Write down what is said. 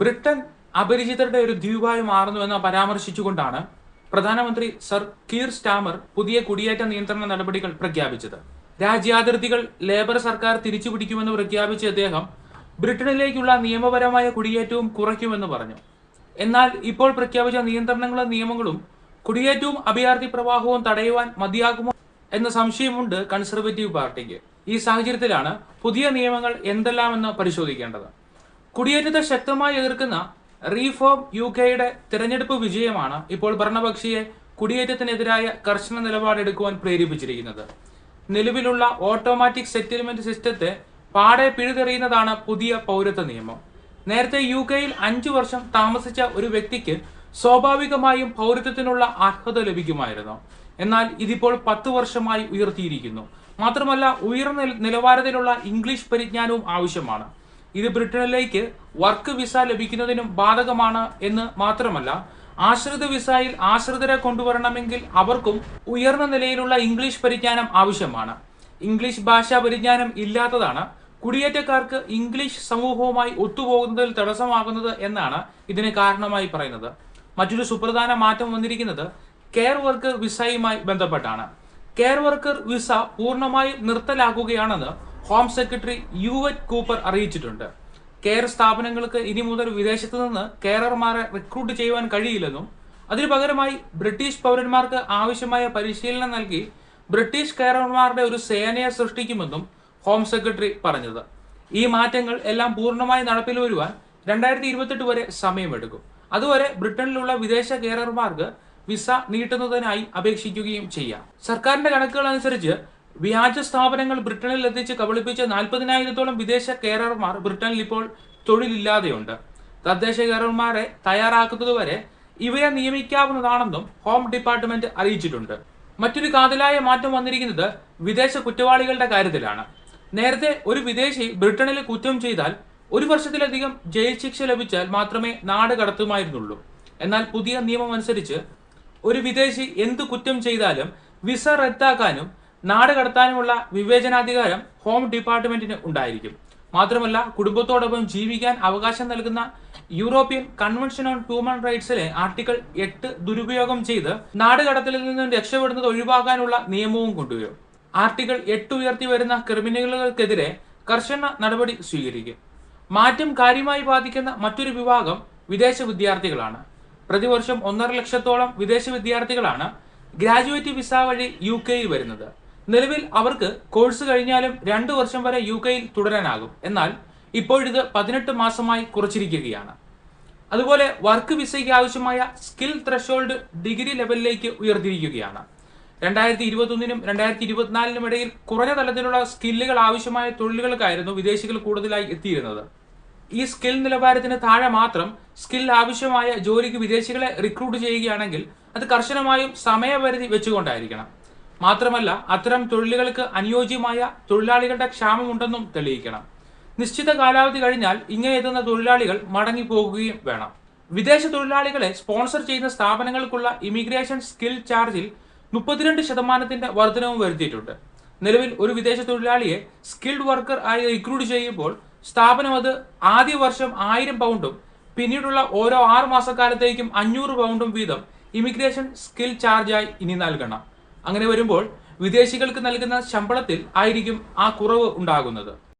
Britain അപരിചിതരുടെ ഒരു ദ്വീപായി മാറുന്നുവെന്ന് പരാമർശിച്ചുകൊണ്ടാണ് പ്രധാനമന്ത്രി സർ കീർ സ്റ്റാമർ പുതിയ കുടിയേറ്റ നിയന്ത്രണ നടപടികൾ പ്രഖ്യാപിച്ചത്. രാജ്യാതിർത്തികൾ ലേബർ സർക്കാർ തിരിച്ചുപിടിക്കുമെന്ന് പ്രഖ്യാപിച്ച അദ്ദേഹം ബ്രിട്ടനിലേക്കുള്ള നിയമപരമായ കുടിയേറ്റവും കുറയ്ക്കുമെന്ന് പറഞ്ഞു. എന്നാൽ ഇപ്പോൾ പ്രഖ്യാപിച്ച നിയന്ത്രണങ്ങളും നിയമങ്ങളും കുടിയേറ്റവും അഭയാർത്ഥി പ്രവാഹവും തടയുവാൻ മതിയാകുമോ എന്ന സംശയമുണ്ട് കൺസർവേറ്റീവ് പാർട്ടിക്ക്. ഈ സാഹചര്യത്തിലാണ് പുതിയ നിയമങ്ങൾ എന്തെല്ലാമെന്ന് പരിശോധിക്കേണ്ടത്. കുടിയേറ്റത്തെ ശക്തമായി എതിർക്കുന്ന റീഫോം യു കെയുടെ തിരഞ്ഞെടുപ്പ് വിജയമാണ് ഇപ്പോൾ ഭരണപക്ഷിയെ കുടിയേറ്റത്തിനെതിരായ കർശന നിലപാടെടുക്കുവാൻ പ്രേരിപ്പിച്ചിരിക്കുന്നത്. നിലവിലുള്ള ഓട്ടോമാറ്റിക് സെറ്റിൽമെന്റ് സിസ്റ്റത്തെ പാടെ പിഴുതെറിയുന്നതാണ് പുതിയ പൗരത്വ നിയമം. നേരത്തെ യു കെയിൽ അഞ്ചു വർഷം താമസിച്ച ഒരു വ്യക്തിക്ക് സ്വാഭാവികമായും പൗരത്വത്തിനുള്ള അർഹത ലഭിക്കുമായിരുന്നു. എന്നാൽ ഇതിപ്പോൾ പത്ത് വർഷമായി ഉയർത്തിയിരിക്കുന്നു. മാത്രമല്ല ഉയർന്ന നിലവാരത്തിലുള്ള ഇംഗ്ലീഷ് പരിജ്ഞാനവും ആവശ്യമാണ്. ഇത് ബ്രിട്ടനിലേക്ക് വർക്ക് വിസ ലഭിക്കുന്നതിനും ബാധകമാണ് എന്ന് മാത്രമല്ല ആശ്രിത വിസയിൽ ആശ്രിതരെ കൊണ്ടുവരണമെങ്കിൽ അവർക്കും ഉയർന്ന നിലയിലുള്ള ഇംഗ്ലീഷ് പരിജ്ഞാനം ആവശ്യമാണ്. ഇംഗ്ലീഷ് ഭാഷാ പരിജ്ഞാനം ഇല്ലാത്തതാണ് കുടിയേറ്റക്കാർക്ക് ഇംഗ്ലീഷ് സമൂഹവുമായി ഒത്തുപോകുന്നതിൽ തടസ്സമാകുന്നത് എന്നാണ് ഇതിന് കാരണമായി പറയുന്നത്. മറ്റൊരു സുപ്രധാന മാറ്റം വന്നിരിക്കുന്നത് കെയർ വർക്കർ വിസയുമായി ബന്ധപ്പെട്ടാണ്. കെയർ വർക്കർ വിസ പൂർണമായി നിർത്തലാക്കുകയാണെന്ന് ഹോം സെക്രട്ടറി യുവറ്റ് കൂപ്പർ അറിയിച്ചിട്ടുണ്ട്. കെയർ സ്ഥാപനങ്ങൾക്ക് ഇനി മുതൽ വിദേശത്ത് നിന്ന് കെയറർമാരെ റിക്രൂട്ട് ചെയ്യുവാൻ കഴിയില്ലെന്നും അതിനു പകരമായി ബ്രിട്ടീഷ് പൗരന്മാർക്ക് ആവശ്യമായ പരിശീലനം നൽകി ബ്രിട്ടീഷ് കെയറർമാരുടെ ഒരു സേനയെ സൃഷ്ടിക്കുമെന്നും ഹോം സെക്രട്ടറി പറഞ്ഞത്. ഈ മാറ്റങ്ങൾ എല്ലാം പൂർണമായി നടപ്പിൽ വരുവാൻ രണ്ടായിരത്തി ഇരുപത്തെട്ട് വരെ സമയമെടുക്കും. അതുവരെ ബ്രിട്ടനിലുള്ള വിദേശ കെയറർമാർക്ക് വിസ നീട്ടുന്നതിനായി അപേക്ഷിക്കുകയും ചെയ്യാം. സർക്കാരിന്റെ കണക്കുകൾ അനുസരിച്ച് വ്യാജ സ്ഥാപനങ്ങൾ ബ്രിട്ടനിൽ എത്തിച്ച് കബളിപ്പിച്ച നാൽപ്പതിനായിരത്തോളം വിദേശ കെയറർമാർ ബ്രിട്ടനിൽ ഇപ്പോൾ തൊഴിലില്ലാതെയുണ്ട്. തദ്ദേശ കെയറർമാരെ തയ്യാറാക്കുന്നതുവരെ ഇവരെ നിയമിക്കാവുന്നതാണെന്നും ഹോം ഡിപ്പാർട്ട്മെന്റ് അറിയിച്ചിട്ടുണ്ട്. മറ്റൊരു കാതലായ മാറ്റം വന്നിരിക്കുന്നത് വിദേശ കുറ്റവാളികളുടെ കാര്യത്തിലാണ്. നേരത്തെ ഒരു വിദേശി ബ്രിട്ടനിൽ കുറ്റം ചെയ്താൽ ഒരു വർഷത്തിലധികം ജയിൽ ശിക്ഷ ലഭിച്ചാൽ മാത്രമേ നാട് കടത്തുമായിരുന്നുള്ളൂ. എന്നാൽ പുതിയ നിയമം അനുസരിച്ച് ഒരു വിദേശി എന്ത് കുറ്റം ചെയ്താലും വിസ റദ്ദാക്കാനും നാട് കടത്താനുമുള്ള വിവേചനാധികാരം ഹോം ഡിപ്പാർട്ട്മെന്റിന് ഉണ്ടായിരിക്കും. മാത്രമല്ല കുടുംബത്തോടൊപ്പം ജീവിക്കാൻ അവകാശം നൽകുന്ന യൂറോപ്യൻ കൺവെൻഷൻ ഓൺ ഹ്യൂമൻ റൈറ്റ്സിലെ ആർട്ടിക്കിൾ എട്ട് ദുരുപയോഗം ചെയ്ത് നാട് കടത്തലിൽ നിന്നും രക്ഷപ്പെടുന്നത് ഒഴിവാക്കാനുള്ള നിയമവും കൊണ്ടുവരും. ആർട്ടിക്കിൾ എട്ട് ഉയർത്തി വരുന്ന ക്രിമിനലുകൾക്കെതിരെ കർശന നടപടി സ്വീകരിക്കും. മാറ്റം കാര്യമായി ബാധിക്കുന്ന മറ്റൊരു വിഭാഗം വിദേശ വിദ്യാർത്ഥികളാണ്. പ്രതിവർഷം ഒന്നര ലക്ഷത്തോളം വിദേശ വിദ്യാർത്ഥികളാണ് ഗ്രാജുവേറ്റ് വിസ വഴി യു കെയിൽ വരുന്നത്. നിലവിൽ അവർക്ക് കോഴ്സ് കഴിഞ്ഞാലും രണ്ടു വർഷം വരെ യു കെയിൽ തുടരാനാകും. എന്നാൽ ഇപ്പോഴിത് പതിനെട്ട് മാസമായി കുറച്ചിരിക്കുകയാണ്. അതുപോലെ വർക്ക് വിസയ്ക്ക് ആവശ്യമായ സ്കിൽ ത്രഷോൾഡ് ഡിഗ്രി ലെവലിലേക്ക് ഉയർത്തിയിരിക്കുകയാണ്. രണ്ടായിരത്തി ഇരുപത്തൊന്നിനും രണ്ടായിരത്തി ഇരുപത്തിനാലിനും ഇടയിൽ കുറഞ്ഞ തലത്തിലുള്ള സ്കില്ലുകൾ ആവശ്യമായ തൊഴിലുകൾക്കായിരുന്നു വിദേശികൾ കൂടുതലായി എത്തിയിരുന്നത്. ഈ സ്കിൽ നിലവാരത്തിന് താഴെ മാത്രം സ്കിൽ ആവശ്യമായ ജോലിക്ക് വിദേശികളെ റിക്രൂട്ട് ചെയ്യുകയാണെങ്കിൽ അത് കർശനമായും സമയപരിധി വെച്ചുകൊണ്ടായിരിക്കണം. മാത്രമല്ല അത്തരം തൊഴിലുകൾക്ക് അനുയോജ്യമായ തൊഴിലാളികളുടെ ക്ഷാമമുണ്ടെന്നും തെളിയിക്കണം. നിശ്ചിത കാലാവധി കഴിഞ്ഞാൽ ഇങ്ങനെ എത്തുന്ന തൊഴിലാളികൾ മടങ്ങിപ്പോകുകയും വേണം. വിദേശ തൊഴിലാളികളെ സ്പോൺസർ ചെയ്യുന്ന സ്ഥാപനങ്ങൾക്കുള്ള ഇമിഗ്രേഷൻ സ്കിൽ ചാർജിൽ മുപ്പത്തിരണ്ട് ശതമാനത്തിന്റെ വർധനവും വരുത്തിയിട്ടുണ്ട്. നിലവിൽ ഒരു വിദേശ തൊഴിലാളിയെ സ്കിൽഡ് വർക്കർ ആയി റിക്രൂട്ട് ചെയ്യുമ്പോൾ സ്ഥാപനം അത് ആദ്യ വർഷം ആയിരം പൗണ്ടും പിന്നീടുള്ള ഓരോ ആറ് മാസക്കാലത്തേക്കും അഞ്ഞൂറ് പൗണ്ടും വീതം ഇമിഗ്രേഷൻ സ്കിൽ ചാർജായി ഇനി നൽകണം. അങ്ങനെ വരുമ്പോൾ വിദേശികൾക്ക് നൽകുന്ന ശമ്പളത്തിൽ ആയിരിക്കും ആ കുറവ് ഉണ്ടാകുന്നത്.